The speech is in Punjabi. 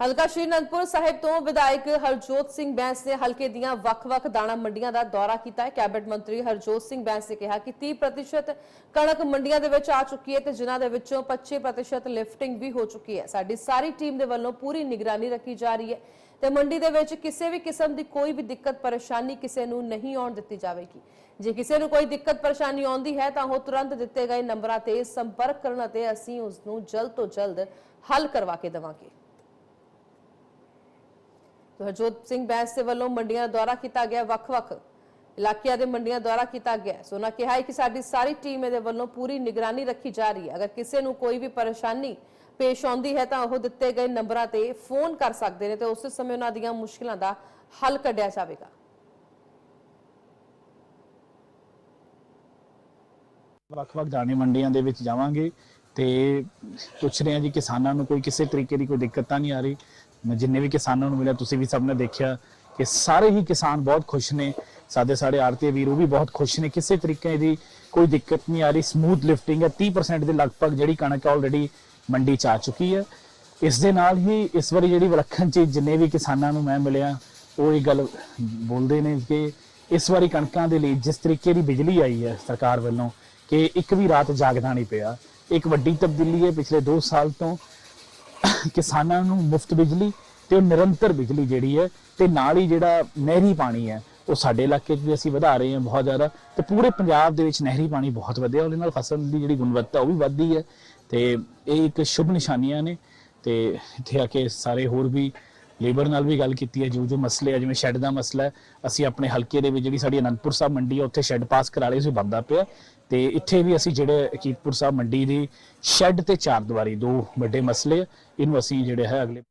ਹਲਕਾ ਸ਼੍ਰੀ ਅਨੰਦਪੁਰ ਸਾਹਿਬ ਤੋਂ ਵਿਧਾਇਕ ਹਰਜੋਤ ਸਿੰਘ ਬੈਂਸ ਨੇ ਹਲਕੇ ਦੀਆਂ ਵੱਖ-ਵੱਖ ਦਾਣਾ ਮੰਡੀਆਂ ਦਾ ਦੌਰਾ ਕੀਤਾ ਹੈ। ਕੈਬਨਿਟ ਮੰਤਰੀ ਹਰਜੋਤ ਸਿੰਘ ਬੈਂਸ ਨੇ ਕਿਹਾ ਕਿ 30% ਕਣਕ ਮੰਡੀਆਂ ਦੇ ਵਿੱਚ ਆ ਚੁੱਕੀ ਹੈ ਤੇ ਜਿਨ੍ਹਾਂ ਦੇ ਵਿੱਚੋਂ 25% ਲਿਫਟਿੰਗ ਵੀ ਹੋ ਚੁੱਕੀ ਹੈ। ਸਾਡੀ ਸਾਰੀ ਟੀਮ ਦੇ ਵੱਲੋਂ ਪੂਰੀ ਨਿਗਰਾਨੀ ਰੱਖੀ ਜਾ ਰਹੀ ਹੈ ਤੇ ਮੰਡੀ ਦੇ ਵਿੱਚ ਕਿਸੇ ਵੀ ਕਿਸਮ ਦੀ ਕੋਈ ਵੀ ਦਿੱਕਤ ਪਰੇਸ਼ਾਨੀ ਕਿਸੇ ਨੂੰ ਨਹੀਂ ਆਉਣ ਦਿੱਤੀ ਜਾਵੇਗੀ। ਜੇ ਕਿਸੇ ਨੂੰ ਕੋਈ ਦਿੱਕਤ ਪਰੇਸ਼ਾਨੀ ਆਉਂਦੀ ਹੈ ਤਾਂ ਉਹ ਤੁਰੰਤ ਦਿੱਤੇ ਗਏ ਨੰਬਰਾਂ ਤੇ ਸੰਪਰਕ ਕਰਨ ਅਤੇ ਅਸੀਂ ਉਸ ਨੂੰ ਜਲਦ ਤੋਂ ਜਲਦ ਹੱਲ ਕਰਵਾ ਕੇ ਦੇਵਾਂਗੇ। ਹਰਜੋਤ ਸਿੰਘ ਬੈਂਸ ਦੇ ਵੱਲੋਂ ਮੰਡੀਆਂ ਦਾ ਦੌਰਾ ਕੀਤਾ ਗਿਆ, ਵੱਖ-ਵੱਖ ਇਲਾਕਿਆਂ ਦੇ ਮੰਡੀਆਂ ਦੌਰਾ ਕੀਤਾ ਗਿਆ। ਸੋ ਉਹਨਾਂ ਕਿਹਾ ਹੈ ਕਿ ਸਾਡੀ ਸਾਰੀ ਟੀਮ ਇਹਦੇ ਵੱਲੋਂ ਪੂਰੀ ਨਿਗਰਾਨੀ ਰੱਖੀ ਜਾ ਰਹੀ ਹੈ। ਅਗਰ ਕਿਸੇ ਨੂੰ ਕੋਈ ਵੀ ਪਰੇਸ਼ਾਨੀ ਪੇਸ਼ ਆਉਂਦੀ ਹੈ ਤਾਂ ਉਹ ਦਿੱਤੇ ਗਏ ਨੰਬਰਾਂ ਤੇ ਫੋਨ ਕਰ ਸਕਦੇ ਨੇ ਤੇ ਉਸੇ ਸਮੇਂ ਉਹਨਾਂ ਦੀਆਂ ਮੁਸ਼ਕਲਾਂ ਦਾ ਹੱਲ ਕੱਢਿਆ ਜਾਵੇਗਾ। ਵੱਖ-ਵੱਖ ਦਾਣੇ ਮੰਡੀਆਂ ਦੇ ਵਿੱਚ ਜਾਵਾਂਗੇ ਤੇ ਪੁੱਛ ਰਹੇ ਹਾਂ ਜੀ ਕਿਸਾਨਾਂ ਨੂੰ ਕੋਈ ਕਿਸੇ ਤਰੀਕੇ ਦੀ ਕੋਈ ਦਿੱਕਤ ਤਾਂ ਨਹੀਂ ਆ ਰਹੀ। ਮੈਂ ਜਿੰਨੇ ਵੀ ਕਿਸਾਨਾਂ ਨੂੰ ਮਿਲਿਆ, ਤੁਸੀਂ ਵੀ ਸਭ ਨੇ ਦੇਖਿਆ ਕਿ ਸਾਰੇ ਹੀ ਕਿਸਾਨ ਬਹੁਤ ਖੁਸ਼ ਨੇ। ਸਾਡੇ ਸਾਡੇ ਆੜਤੀ ਵੀਰ ਉਹ ਵੀ ਬਹੁਤ ਖੁਸ਼ ਨੇ। ਕਿਸੇ ਤਰੀਕੇ ਦੀ ਕੋਈ ਦਿੱਕਤ ਨਹੀਂ ਆ ਰਹੀ। ਸਮੂਥ ਲਿਫਟਿੰਗ ਹੈ। 30% ਦੇ ਲਗਭਗ ਜਿਹੜੀ ਕਣਕ ਆਲਰੇਡੀ ਮੰਡੀ ਚ ਆ ਚੁੱਕੀ ਹੈ। ਇਸ ਦੇ ਨਾਲ ਹੀ ਇਸ ਵਾਰੀ ਜਿਹੜੀ ਵਿਲੱਖਣ ਚੀਜ਼ ਜਿੰਨੇ ਵੀ ਕਿਸਾਨਾਂ ਨੂੰ ਮੈਂ ਮਿਲਿਆ, ਉਹ ਇਹ ਗੱਲ ਬੋਲਦੇ ਨੇ ਕਿ ਇਸ ਵਾਰੀ ਕਣਕਾਂ ਦੇ ਲਈ ਜਿਸ ਤਰੀਕੇ ਦੀ ਬਿਜਲੀ ਆਈ ਹੈ ਸਰਕਾਰ ਵੱਲੋਂ, ਕਿ ਇੱਕ ਵੀ ਰਾਤ ਜਾਗਦਾ ਨਹੀਂ ਪਿਆ। ਇੱਕ ਵੱਡੀ ਤਬਦੀਲੀ ਹੈ। ਪਿਛਲੇ 2 ਸਾਲ ਤੋਂ ਕਿਸਾਨਾਂ ਨੂੰ ਮੁਫਤ ਬਿਜਲੀ ਤੇ ਉਹ ਨਿਰੰਤਰ ਬਿਜਲੀ ਜਿਹੜੀ ਹੈ ਤੇ ਨਾਲ ਹੀ ਜਿਹੜਾ ਨਹਿਰੀ ਪਾਣੀ ਹੈ, ਉਹ ਸਾਡੇ ਇਲਾਕੇ 'ਚ ਵੀ ਅਸੀਂ ਵਧਾ ਰਹੇ ਹਾਂ ਬਹੁਤ ਜ਼ਿਆਦਾ ਤੇ ਪੂਰੇ ਪੰਜਾਬ ਦੇ ਵਿੱਚ ਨਹਿਰੀ ਪਾਣੀ ਬਹੁਤ ਵਧਿਆ ਉਹਦੇ ਨਾਲ ਫਸਲ ਦੀ ਜਿਹੜੀ ਗੁਣਵੱਤਾ ਉਹ ਵੀ ਵੱਧਦੀ ਹੈ ਤੇ ਇਹ ਇੱਕ ਸ਼ੁਭ ਨਿਸ਼ਾਨੀਆਂ ਨੇ ਤੇ ਇੱਥੇ ਆ ਕੇ ਸਾਰੇ ਹੋਰ ਵੀ ਲੇਬਰ ਨਾਲ ਵੀ ਗੱਲ ਕੀਤੀ ਹੈ, ਜੋ ਜੋ ਮਸਲੇ ਆ, ਜਿਵੇਂ ਸ਼ੈੱਡ ਦਾ ਮਸਲਾ ਹੈ, ਅਸੀਂ ਆਪਣੇ ਹਲਕੇ ਦੇ ਵਿੱਚ ਜਿਹੜੀ ਸਾਡੀ ਅਨੰਦਪੁਰ ਸਾਹਿਬ ਮੰਡੀ ਹੈ ਉੱਥੇ ਸ਼ੈੱਡ ਪਾਸ ਕਰਾ ਲਏ ਸੀ ਬੰਦਾ ਪਿਆ। ਤੇ ਇੱਥੇ ਵੀ ਅਸੀਂ ਜਿਹੜੇ ਅਕੀਤਪੁਰ ਸਾਹਿਬ ਮੰਡੀ ਦੀ ਸ਼ੈੱਡ ਤੇ ਚਾਰ ਦੀਵਾਰੀ, ਦੋ ਵੱਡੇ ਮਸਲੇ ਇਹਨੂੰ ਅਸੀਂ ਜਿਹੜੇ ਹੈ ਅਗਲੇ